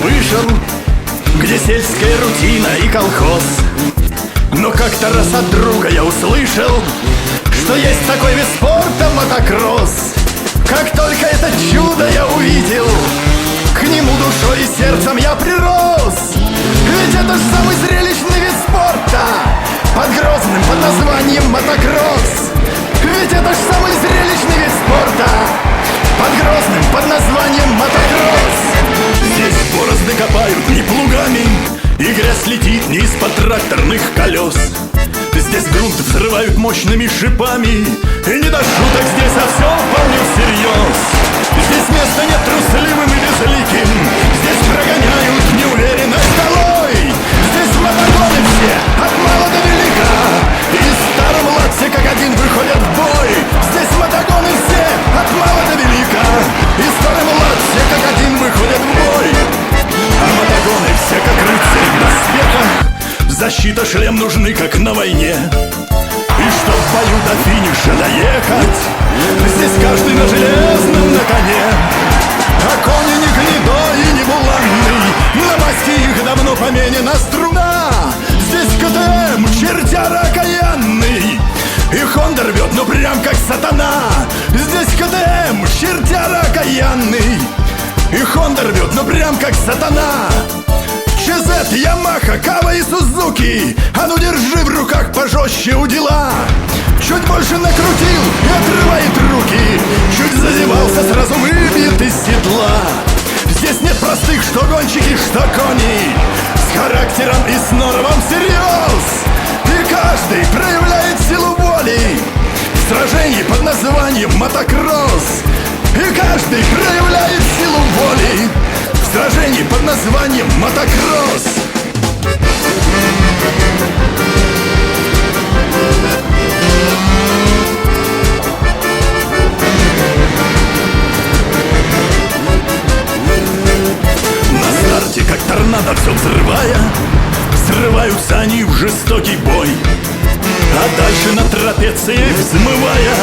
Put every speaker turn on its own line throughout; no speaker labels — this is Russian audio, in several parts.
вышел Где сельская рутина и колхоз. Но как-то раз от друга я услышал Что есть такой вид спорта мотокросс. Как только это чудо я увидел К нему душой и сердцем я прирос. Ведь это же самый не из-под тракторных колес. Здесь грунт взрывают мощными шипами И не до шуток здесь, а все вполне всерьез Здесь места нет трусливым Защита, шлем нужны, как на войне. И чтоб в бою до финиша доехать Здесь каждый на железном на коне. А кони не гнедой и не буланный На масти их давно поменена струна. Здесь КТМ, чертяра окаянный. И Хонда рвет, ну прям как сатана. Здесь КТМ, чертяра окаянный. И Хонда рвет, ну прям как сатана ЧЗ, Ямаха, Кава и Сузуки. А ну держи в руках пожестче у дела. Чуть больше накрутил и отрывает руки. Чуть зазевался, сразу выбьет из седла. Здесь нет простых, что гонщики, что кони. С характером и с норовом всерьез. И каждый проявляет силу воли. В сражении под названием мотокросс И каждый проявляет названием мотокросс На старте, как торнадо, все взрывая Срываются они в жестокий бой А дальше на трапеции взмывая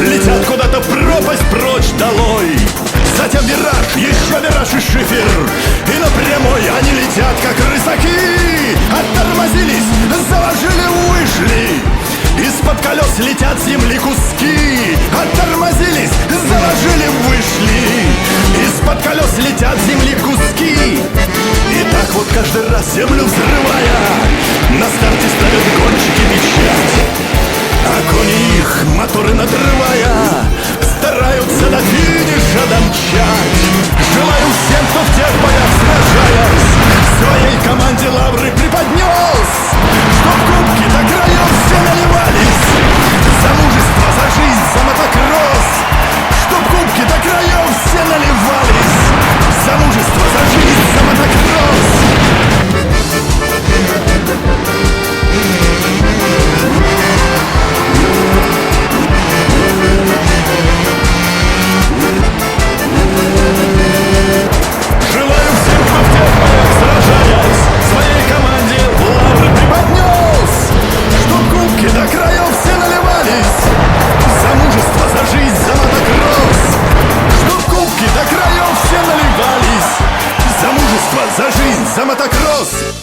Летят куда-то пропасть прочь долой. Затем вираж, еще вираж и шифер. И на прямой они летят, как рысаки. Оттормозились, заложили, вышли. Из-под колес летят земли куски. Оттормозились, заложили, вышли. Из-под колес летят земли куски. И так вот каждый раз землю взрывая На старте ставят печать Их, моторы надрывая Стараются до финиша домчать Желаю всем, кто в тех боях сражаясь Своей команде лавры преподнес кубки до